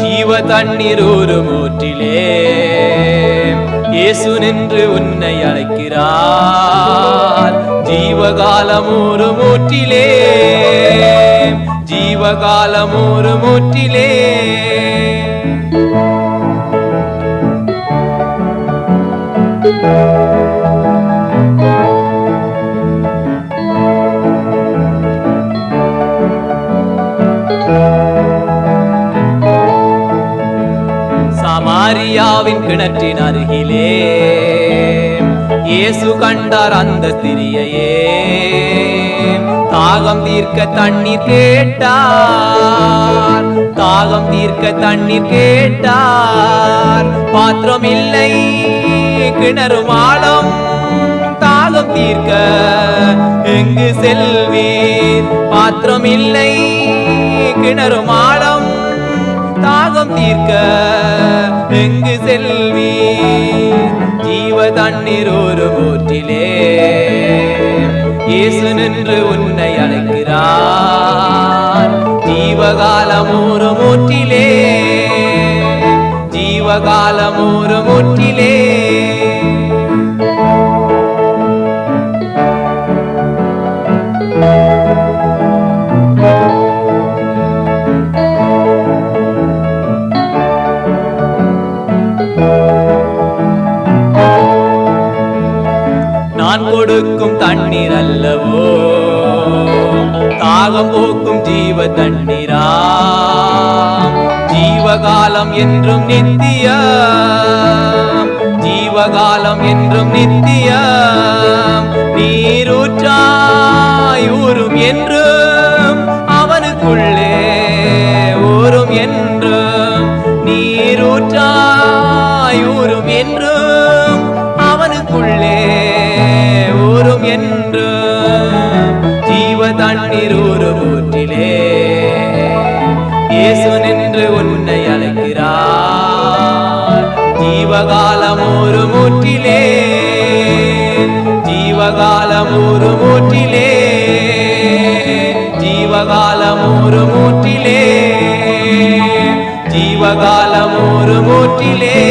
ஜீவ தண்ணீர் ஒரு மூற்றிலே இயேசு நின்று உன்னை அழைக்கிறார். ஜீவகாலம் ஒரு மூற்றிலே ஜீவகாலம் ஒரு மூற்றிலே. சமாரியாவின் கிணற்றின் அருகிலே இயேசு கண்டார் அந்த ஸ்திரியையே தாகம் தீர்க்க தண்ணீர் கேட்டார். தாகம் தீர்க்க தண்ணீர் கேட்டார். பாத்திரம் இல்லை கிணறு ஆழம். தாகம் தீர்க்க எங்கு செல்வீர்? பாத்திரம் இல்லை கிணறு ஆழம். தாகம் தீர்க்க எங்கு செல்வீர்? ஜீவ தண்ணீர் ஒரு ஊற்றிலே இயேசு நின்று உன்னை அழைக்கிறார். ஜீவகாலம் ஒரு மூற்றிலே ஜீவகாலம் ஒரு மூற்றிலே கொடுக்கும் தண்ணீர் அல்லவோ? தாகம் போக்கும் ஜீவ தண்ணீரா? ஜீவகாலம் என்றும் நித்திய. ஜீவகாலம் என்றும் நித்திய. நீரூற்றாய் ஊறும் என்றும் அவனுக்குள்ளே ஊறும் என்றும். நீரூற்றாய் ஊறும் என்றும் தண்ணீர் ஒரு ஊற்றிலே இயேசு நின்று உன்னை அழைக்கிறார். ஜீவகாலம் ஒரு மூற்றிலே. ஜீவகாலம் ஒரு மூற்றிலே. ஜீவகாலம் ஒரு மூற்றிலே. ஜீவகாலம் ஒரு மூற்றிலே.